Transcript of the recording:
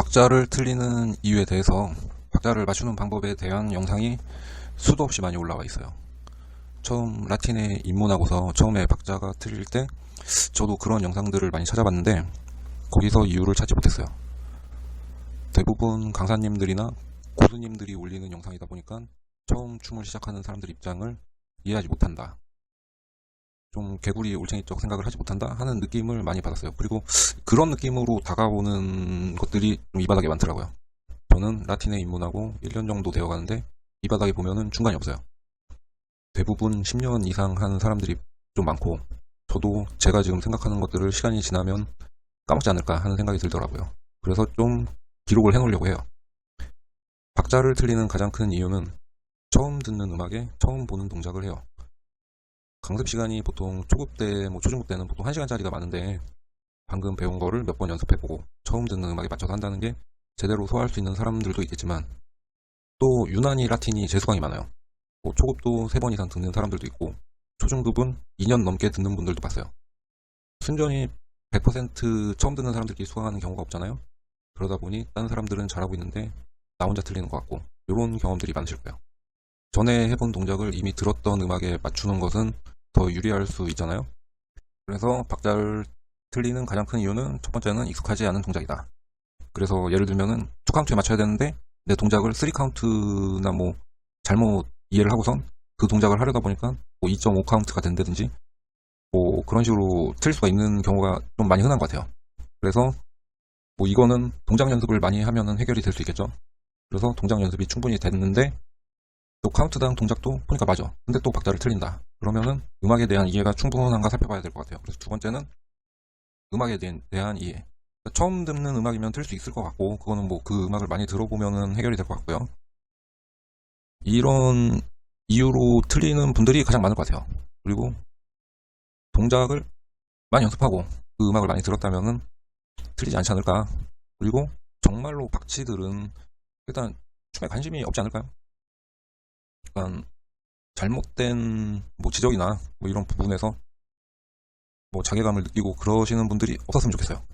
박자를 틀리는 이유에 대해서 박자를 맞추는 방법에 대한 영상이 수도 없이 많이 올라와 있어요. 처음 라틴에 입문하고서 처음에 박자가 틀릴 때 저도 그런 영상들을 많이 찾아봤는데 거기서 이유를 찾지 못했어요. 대부분 강사님들이나 고수님들이 올리는 영상이다 보니까 처음 춤을 시작하는 사람들 입장을 이해하지 못한다. 좀 개구리 올챙이적 생각을 하지 못한다 하는 느낌을 많이 받았어요. 그리고 그런 느낌으로 다가오는 것들이 좀 이 바닥에 많더라고요. 저는 라틴에 입문하고 1년 정도 되어 가는데 이 바닥에 보면은 중간이 없어요. 대부분 10년 이상 한 사람들이 좀 많고 저도 제가 지금 생각하는 것들을 시간이 지나면 까먹지 않을까 하는 생각이 들더라고요. 그래서 좀 기록을 해놓으려고 해요. 박자를 틀리는 가장 큰 이유는 처음 듣는 음악에 처음 보는 동작을 해요. 강습 시간이 보통 초급 때, 뭐 초중급 때는 보통 1시간짜리가 많은데 방금 배운 거를 몇 번 연습해보고 처음 듣는 음악에 맞춰서 한다는 게 제대로 소화할 수 있는 사람들도 있겠지만 또 유난히 라틴이 재수강이 많아요. 뭐 초급도 3번 이상 듣는 사람들도 있고 초중급은 2년 넘게 듣는 분들도 봤어요. 순전히 100% 처음 듣는 사람들끼리 수강하는 경우가 없잖아요. 그러다 보니 다른 사람들은 잘하고 있는데 나 혼자 틀리는 것 같고 이런 경험들이 많으실 거예요. 전에 해본 동작을 이미 들었던 음악에 맞추는 것은 더 유리할 수 있잖아요. 그래서 박자를 틀리는 가장 큰 이유는 첫 번째는 익숙하지 않은 동작이다. 그래서 예를 들면은 2카운트에 맞춰야 되는데 내 동작을 3카운트나 뭐 잘못 이해를 하고선 그 동작을 하려다 보니까 뭐 2.5 카운트가 된다든지 뭐 그런 식으로 틀릴 수가 있는 경우가 좀 많이 흔한 것 같아요. 그래서 뭐 이거는 동작 연습을 많이 하면은 해결이 될 수 있겠죠. 그래서 동작 연습이 충분히 됐는데 또 카운트당 동작도 보니까 맞아. 근데 또 박자를 틀린다. 그러면은 음악에 대한 이해가 충분한가 살펴봐야 될 것 같아요. 그래서 두 번째는 음악에 대한, 대한 이해. 그러니까 처음 듣는 음악이면 틀 수 있을 것 같고 그거는 뭐 그 음악을 많이 들어보면은 해결이 될 것 같고요. 이런 이유로 틀리는 분들이 가장 많을 것 같아요. 그리고 동작을 많이 연습하고 그 음악을 많이 들었다면은 틀리지 않지 않을까. 그리고 정말로 박치들은 일단 춤에 관심이 없지 않을까요? 약간 잘못된 뭐 지적이나 뭐 이런 부분에서 뭐 자괴감을 느끼고 그러시는 분들이 없었으면 좋겠어요.